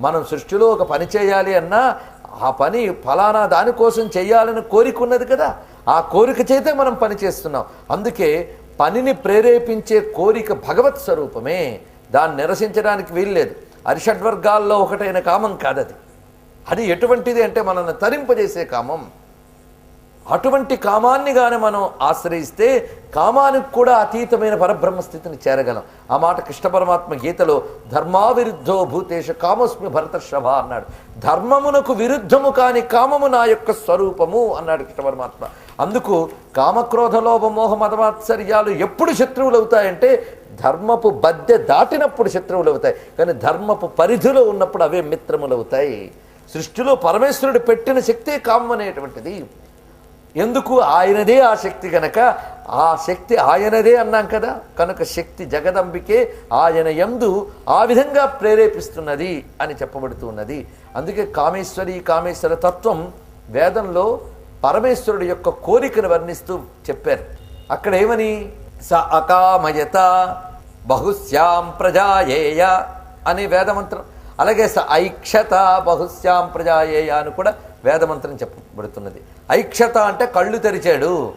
మనం సృష్టిలో ఒక పని చేయాలి అన్నా ఆ పని ఫలానా దానికోసం చేయాలని కోరిక ఉన్నది కదా. ఆ కోరిక చేతే మనం పని చేస్తున్నాం. అందుకే పనిని ప్రేరేపించే కోరిక భగవత్ స్వరూపమే. దాన్ని నిరసించడానికి వీల్లేదు అరిషడ్వర్గాల్లో ఒకటైన కామం కాదది. అది ఎటువంటిది అంటే మనల్ని తరింపజేసే కామం. అటువంటి కామాన్ని గాని మనం ఆశ్రయిస్తే కామానికి కూడా అతీతమైన పరబ్రహ్మ స్థితిని చేరగలం. ఆ మాట కృష్ణ పరమాత్మ గీతలో ధర్మావిరుద్ధో భూతేష కామస్మి భరతశ్రభ అన్నాడు. ధర్మమునకు విరుద్ధము కాని కామము నా యొక్క స్వరూపము అన్నాడు కృష్ణ పరమాత్మ. అందుకు కామక్రోధ లోభ మోహ మతమాత్సర్యాలు ఎప్పుడు శత్రువులు అవుతాయంటే ధర్మపు బద్దె దాటినప్పుడు శత్రువులు అవుతాయి కానీ ధర్మపు పరిధిలో ఉన్నప్పుడు అవే మిత్రములు అవుతాయి సృష్టిలో పరమేశ్వరుడు పెట్టిన శక్తే కామం అనేటువంటిది. ఎందుకు ఆయనదే ఆ శక్తి గనక? ఆ శక్తి ఆయనదే అన్నాం కదా. కనుక శక్తి జగదంబికే ఆయన ఎందు ఆ విధంగా ప్రేరేపిస్తున్నది అని చెప్పబడుతున్నది అందుకే కామేశ్వరి కామేశ్వర తత్వం వేదంలో పరమేశ్వరుడు యొక్క కోరికను వర్ణిస్తూ చెప్పారు. అక్కడ ఏమని? స అకామయత బహుశ్యాం ప్రజాయేయ అనే వేదమంత్రం. అలాగే స ఐక్షత బహుశ్యాం ప్రజాయేయ అని కూడా వేదమంత్రం చెప్పబడుతున్నది. ఐక్షత అంటే కళ్ళు తెరిచాడు.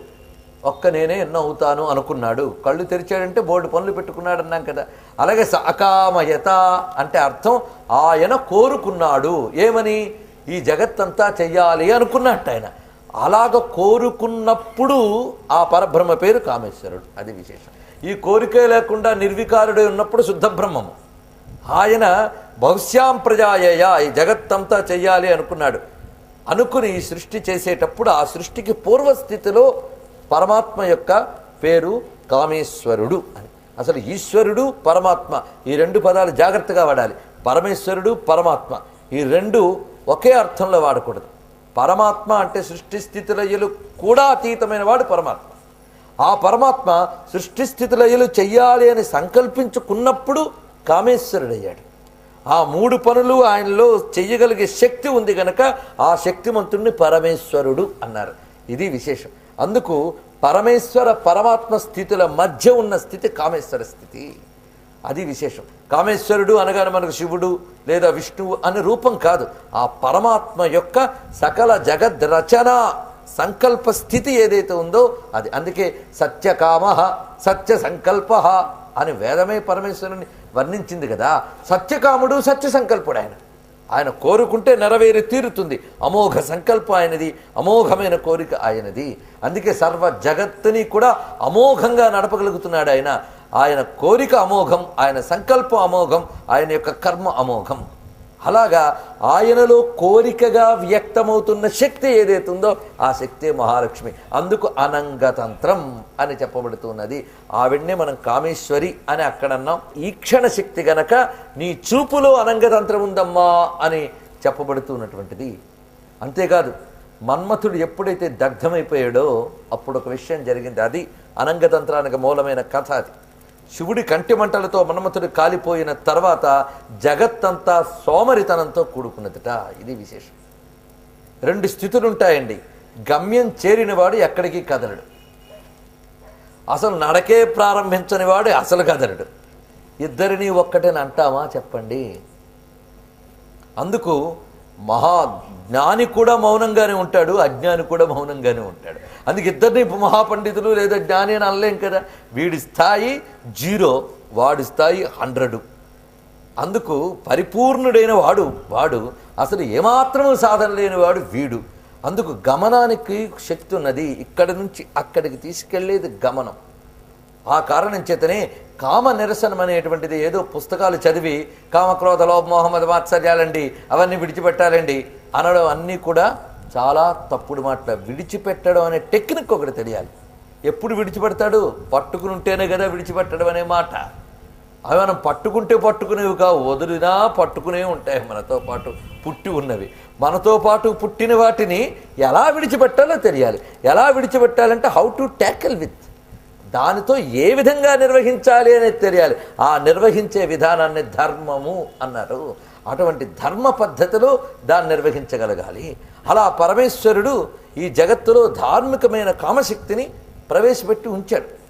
ఒక్క నేనే ఎన్నో అవుతాను అనుకున్నాడు. కళ్ళు తెరిచాడంటే బోర్డు పనులు పెట్టుకున్నాడు అన్నాం కదా. అలాగే స అకామయత అంటే అర్థం ఆయన కోరుకున్నాడు. ఏమని? ఈ జగత్తంతా చెయ్యాలి అనుకున్నట్టు ఆయన. అలాగ కోరుకున్నప్పుడు ఆ పరబ్రహ్మ పేరు కామేశ్వరుడు. అది విశేషం. ఈ కోరికే లేకుండా నిర్వికారుడు ఉన్నప్పుడు శుద్ధ బ్రహ్మము. ఆయన బహుశ్యాం ప్రజాయేయ ఈ జగత్తంతా చెయ్యాలి అనుకున్నాడు. అనుకుని సృష్టి చేసేటప్పుడు ఆ సృష్టికి పూర్వస్థితిలో పరమాత్మ యొక్క పేరు కామేశ్వరుడు అని. అసలు ఈశ్వరుడు పరమాత్మ ఈ రెండు పదాలు జాగ్రత్తగా వాడాలి. పరమేశ్వరుడు పరమాత్మ. ఈ రెండు ఒకే అర్థంలో వాడకూడదు. పరమాత్మ అంటే సృష్టి స్థితిలయ్యలు కూడా అతీతమైన వాడు పరమాత్మ. ఆ పరమాత్మ సృష్టి స్థితిలయ్యలు చెయ్యాలి అని సంకల్పించుకున్నప్పుడు కామేశ్వరుడయ్యాడు. ఆ మూడు పనులు ఆయనలో చెయ్యగలిగే శక్తి ఉంది కనుక ఆ శక్తిమంతుణ్ణి పరమేశ్వరుడు అన్నారు. ఇది విశేషం. అందుకు పరమేశ్వర పరమాత్మ స్థితుల మధ్య ఉన్న స్థితి కామేశ్వర స్థితి. అది విశేషం. కామేశ్వరుడు అనగానే మనకు శివుడు లేదా విష్ణువు అనే రూపం కాదు. ఆ పరమాత్మ యొక్క సకల జగద్ రచన సంకల్ప స్థితి ఏదైతే ఉందో అది. అందుకే సత్యకామ సత్య సంకల్ప అని వేదమే పరమేశ్వరుని వర్ణించింది కదా. సత్యకాముడు సత్య సంకల్పుడు ఆయన. ఆయన కోరుకుంటే నెరవేరి తీరుతుంది. అమోఘ సంకల్పం ఆయనది అమోఘమైన కోరిక ఆయనది. అందుకే సర్వ జగత్తుని కూడా అమోఘంగా నడపగలుగుతున్నాడు ఆయన. ఆయన కోరిక అమోఘం ఆయన సంకల్పం అమోఘం ఆయన యొక్క కర్మ అమోఘం. అలాగా ఆయనలో కోరికగా వ్యక్తమవుతున్న శక్తి ఏదైతుందో ఆ శక్తే మహాలక్ష్మి. అందుకు అనంగతంత్రం అని చెప్పబడుతున్నది. ఆవిడ్నే మనం కామేశ్వరి అని అక్కడన్నాం. ఈక్షణ ఈ క్షణ శక్తి గనక నీ చూపులో అనంగతంత్రం ఉందమ్మా అని చెప్పబడుతున్నటువంటిది. అంతేకాదు మన్మథుడు ఎప్పుడైతే దగ్ధమైపోయాడో అప్పుడు ఒక విషయం జరిగింది. అది అనంగతంత్రానికి మూలమైన కథ అది. శివుడి కంటి మంటలతో మన్మథుడు కాలిపోయిన తర్వాత జగత్తంతా సోమరితనంతో కూడుకున్నదిట. ఇది విశేషం. రెండు స్థితులు ఉంటాయండి గమ్యం చేరినవాడు ఎక్కడికి కదలడు. అసలు నడకే ప్రారంభించని వాడు అసలు కదలడు. ఇద్దరిని ఒక్కటేనంటామా చెప్పండి. అందుకు మహా జ్ఞాని కూడా మౌనంగానే ఉంటాడు అజ్ఞాని కూడా మౌనంగానే ఉంటాడు. అందుకే ఇద్దరిని మహాపండితులు లేదా జ్ఞాని అని అనలేం కదా. వీడి స్థాయి జీరో వాడి స్థాయి హండ్రెడ్. అందుకు పరిపూర్ణుడైన వాడు వాడు అసలు ఏమాత్రము సాధన లేనివాడు వీడు. అందుకు గమనానికి శక్తి ఉన్నది ఇక్కడి నుంచి అక్కడికి తీసుకెళ్ళేది గమనం. ఆ కారణం చేతనే కామ నిరసనం అనేటువంటిది ఏదో పుస్తకాలు చదివి కామక్రోధ లోపమోహమ్మద మాత్సర్యాలండి. అవన్నీ విడిచిపెట్టాలండి. అనడం అన్నీ కూడా చాలా తప్పుడు మాట విడిచిపెట్టడం అనే టెక్నిక్ ఒకటి తెలియాలి. ఎప్పుడు విడిచిపెడతాడు? పట్టుకుని ఉంటేనే కదా విడిచిపెట్టడం అనే మాట. అవి మనం పట్టుకుంటే పట్టుకునేవి కావు. వదిలినా పట్టుకునే ఉంటాయి మనతో పాటు. పుట్టి ఉన్నవి. మనతో పాటు పుట్టిన వాటిని ఎలా విడిచిపెట్టాలో తెలియాలి. ఎలా విడిచిపెట్టాలంటే హౌ టు ట్యాకిల్ విత్ దానితో ఏ విధంగా నిర్వహించాలి అనేది తెలియాలి. ఆ నిర్వహించే విధానాన్ని ధర్మము అన్నారు. అటువంటి ధర్మ పద్ధతిలో దాన్ని నిర్వహించగలగాలి. అలా పరమేశ్వరుడు ఈ జగత్తులో ధార్మికమైన కామశక్తిని ప్రవేశపెట్టి ఉంచాడు.